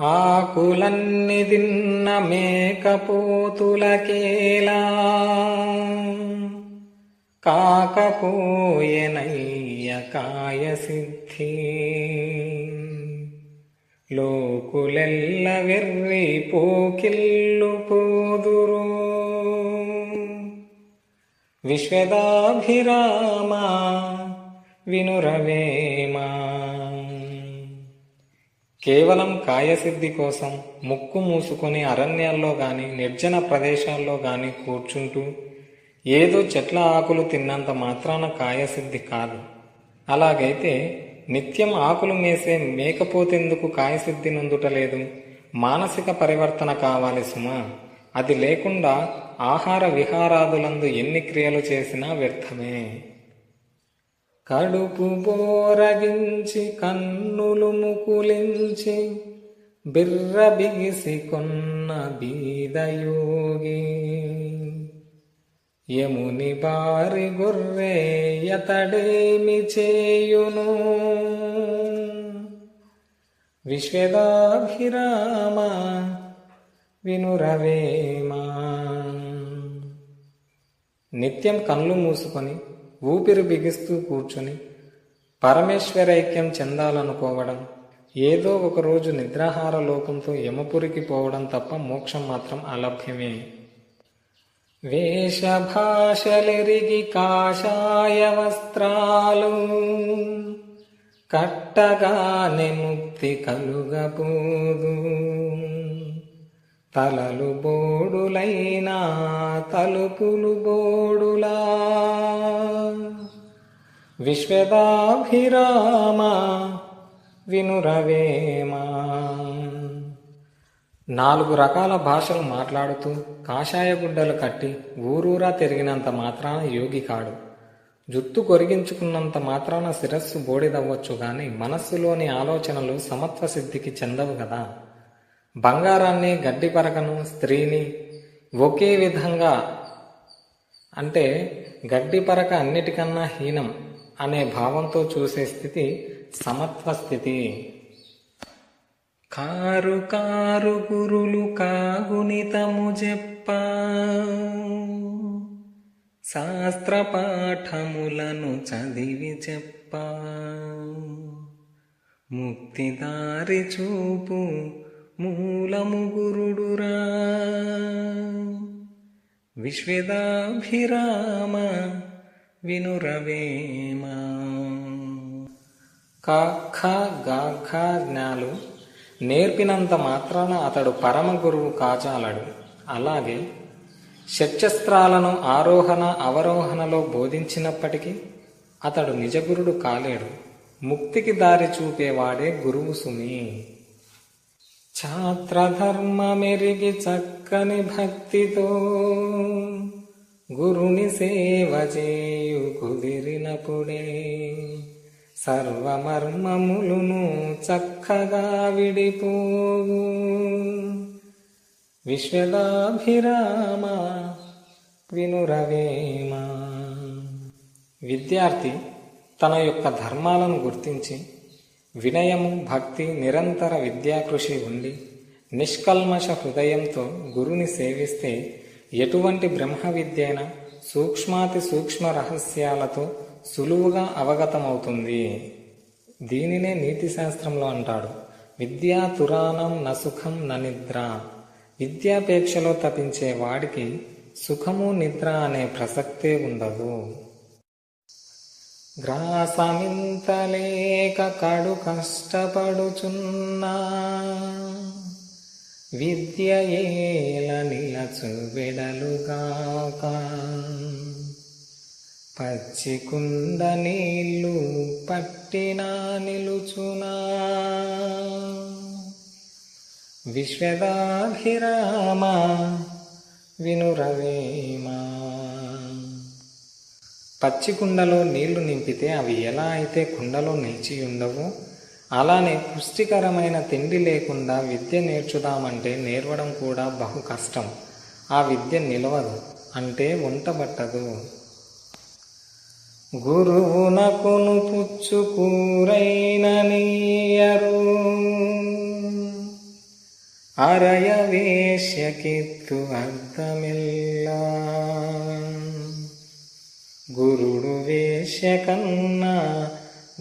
ఆకులన్ని తిన్న మేకపోతులకేలా. కాకపోయెనయ్య కాయ సిద్ధి లోకులెల్ల వెర్రి పోకిల్లు పోదురు. విశ్వదాభిరామ వినురవేమా. కేవలం కాయసిద్ధి కోసం ముక్కు మూసుకొని అరణ్యాల్లో గాని నిర్జన ప్రదేశాల్లో గాని కూర్చుంటూ ఏదో చెట్ల ఆకులు తిన్నంత మాత్రాన కాయసిద్ధి కాదు. అలాగైతే నిత్యం ఆకులు మేసే మేకపోతెందుకు కాయసిద్ధి నొందుటలేదు మానసిక పరివర్తన కావాలి సుమా. అది లేకుండా ఆహార విహారాదులందు ఎన్ని క్రియలు చేసినా వ్యర్థమే. కడుపు బోరగించి కన్నులు ముకులించి బిర్ర బిగిసి కొన్న బీదయోగి. యముని బారి గుర్రే యతడేమి చేయును? విశ్వదాభిరామ వినురవేమా. నిత్యం కళ్ళు మూసుకొని ఊపిరి బిగిస్తూ కూర్చుని పరమేశ్వరైక్యం చెందాలనుకోవడం ఏదో ఒకరోజు నిద్రాహార లోకంతో యమపురికి పోవడం తప్ప మోక్షం మాత్రం అలభ్యమే. వేషభాషలిరిగి కాషాయ వస్త్రాలు కట్టగానే ముక్తి కలుగపోదు తలలు బోడులైనా తలుపులు బోడులా విశ్వదాభిరామ వినురవేమా నాలుగు రకాల భాషలు మాట్లాడుతూ కాషాయ గుడ్డలు కట్టి ఊరూరా తిరిగినంత మాత్రాన యోగి కాడు. జుత్తు కొరిగించుకున్నంత మాత్రాన శిరస్సు బోడిదవ్వచ్చు గాని మనస్సులోని ఆలోచనలు సమత్వ సిద్ధికి చెందవు కదా. బంగారాన్ని గడ్డి పరకను స్త్రీని ఒకే విధంగా అంటే గడ్డి పరక అన్నిటికన్నా హీనం. అనే భావంతో చూసే స్థితి సమత్వ స్థితి. కారు కారు గురులు కాగునితము చెప్ప శాస్త్ర పాఠములను చదివి చెప్ప ముక్తిదారి చూపు మూలము గురుడురా. విశ్వదాభిరామ వినురవేమ? కాఖ గాఘ జ్ఞాలు నేర్పినంత మాత్రాన అతడు పరమ గురువు కాచాలడు అలాగే షట్చస్త్రాలను ఆరోహణ అవరోహణలో బోధించినప్పటికీ అతడు నిజగురుడు కాలేడు. ముక్తికి దారి చూపేవాడే గురువు సుమి. ఛాత్రధర్మమెరిగి చక్కని భక్తితో గురుని సేవ చేయు కుదిరినప్పుడే సర్వమర్మములును చక్కగా విడిపోవు. విశ్వదాభిరామ వినురవేమ. విద్యార్థి తన యొక్క ధర్మాలను గుర్తించి వినయము భక్తి నిరంతర విద్యాకృషి ఉండి నిష్కల్మష హృదయంతో గురుని సేవిస్తే ఎటువంటి బ్రహ్మ విద్యైనా సూక్ష్మాతి సూక్ష్మ రహస్యాలతో సులువుగా అవగతమవుతుంది. దీనినే నీతి శాస్త్రంలో అంటాడు. విద్యా తురాణం నసుఖం ననిద్ర విద్యాపేక్షలో తపించే వాడికి సుఖము నిద్ర అనే ప్రసక్తే ఉండదు. గ్రాసమింతలేక కడు కష్టపడుచున్నా. విద్య ఏల నిలచు వెడలుగాక. పచ్చి కుండ నీళ్ళు పట్టినా నిలుచునా. విశ్వదాభిరామ వినురవేమా. పచ్చి కుండలో నీళ్ళు నింపితే అవి ఎలా అయితే కుండలో నిలిచి ఉండవో అలానే పుష్టికరమైన తిండి లేకుండా విద్య నేర్చుదామంటే నేర్వడం కూడా బహు కష్టం. ఆ విద్య నిలవదు అంటే వంటబట్టదు గురువునకును పుచ్చుకూరైన నీయరు. అరయ వేశ్యకిత్తు అర్థమిల్ల. గురుడు వేశ్య కన్నా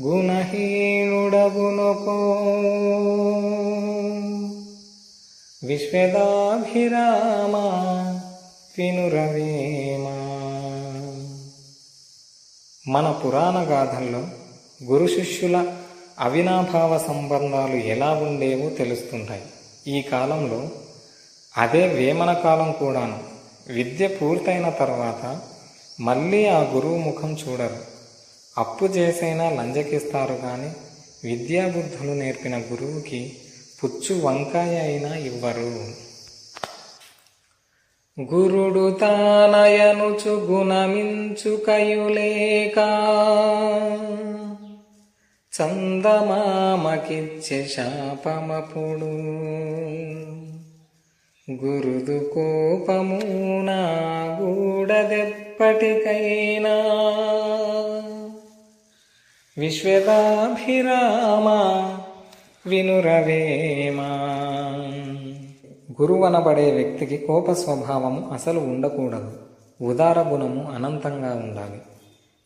గుణహీనుడగునకో. విశ్వదాభిరామ వినురవేమా. మన పురాణ గాథల్లో గురు శిష్యుల అవినాభావ సంబంధాలు ఎలా ఉండేవో తెలుస్తుంటాయి. ఈ కాలంలో అదే వేమన కాలం కూడాను. విద్య పూర్తయిన తర్వాత మళ్ళీ ఆ గురువు ముఖం చూడరు. అప్పు చేసైనా లంజకిస్తారు కానీ విద్యాబుద్ధులు నేర్పిన గురువుకి పుచ్చు వంకాయ అయినా ఇవ్వరు. గురుడు తానయనుచు గుణమించు కయులేక చందమామకిచ్చే శాపమపుడు. గురుదు కోపము నా గూడదెప్పటికైనా విశ్వేదాభిరామ వినురవేమా. గురువనబడే వ్యక్తికి కోప స్వభావము అసలు ఉండకూడదు. ఉదార గుణము అనంతంగా ఉండాలి.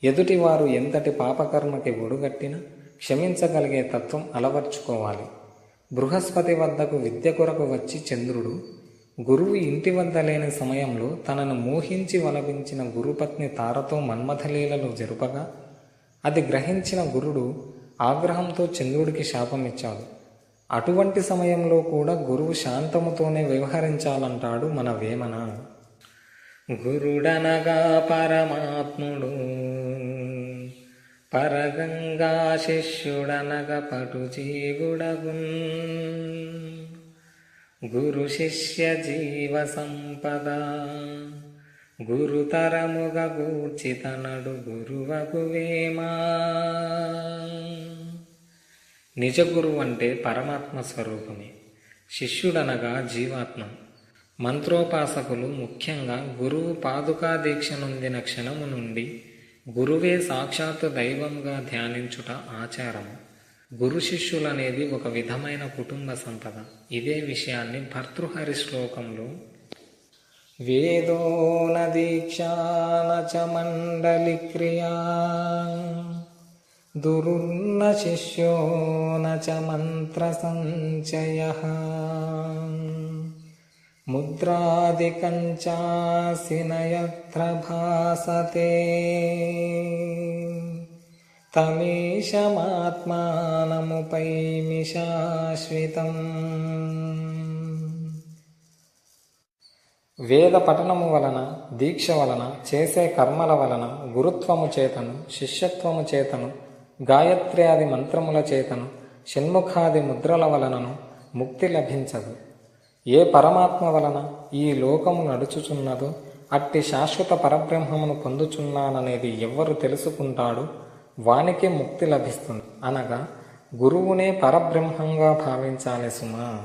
ఎదుటివారు ఎంతటి పాపకర్మకి ఒడుగట్టినా క్షమించగలిగే తత్వం అలవర్చుకోవాలి. బృహస్పతి వద్దకు విద్య కొరకు వచ్చి చంద్రుడు గురువు ఇంటి వద్ద లేని సమయంలో తనను మోహించి వలపించిన గురుపత్ని తారతో మన్మథలీలలు జరుపగా అది గ్రహించిన గురుడు ఆగ్రహంతో చంద్రుడికి శాపం ఇచ్చాడు. అటువంటి సమయంలో కూడా గురువు శాంతముతోనే వ్యవహరించాలంటాడు మన వేమన. గురుడనగా పరమాత్ముడు పరగంగా శిష్యుడనగ పటు జీవుడగున్ గురు శిష్య జీవ సంపద గురుతరముగ గూర్చితనడు గురువగువేమా నిజ గురువు అంటే పరమాత్మ స్వరూపమే. శిష్యుడనగా జీవాత్మ. మంత్రోపాసకులు ముఖ్యంగా గురువు పాదుకా దీక్ష నొందిన క్షణము నుండి గురువే సాక్షాత్తు దైవంగా ధ్యానించుట ఆచారము. గురు శిష్యులనేది ఒక విధమైన కుటుంబ సంపద. ఇదే విషయాన్ని భర్తృహరి శ్లోకంలో वेदो न दीक्षा न च मण्डलिक्रिया दुरुर्नशिष्यो न च मन्त्रसञ्चयः मुद्रादिकञ्चासिन यत्र भासते तमीशमात्मानमुपैमि शाश्वितम् వేద పఠనము వలన దీక్ష వలన చేసే కర్మల వలన గురుత్వము చేతను శిష్యత్వము చేతను గాయత్ర్యాది మంత్రముల చేతను షణ్ముఖాది ముద్రల వలనను ముక్తి లభించదు. ఏ పరమాత్మ వలన ఈ లోకము నడుచుచున్నదో అట్టి శాశ్వత పరబ్రహ్మమును పొందుచున్నాననేది ఎవ్వరు తెలుసుకుంటాడు వానికే ముక్తి లభిస్తుంది. అనగా గురువునే పరబ్రహ్మంగా భావించాలి సుమా.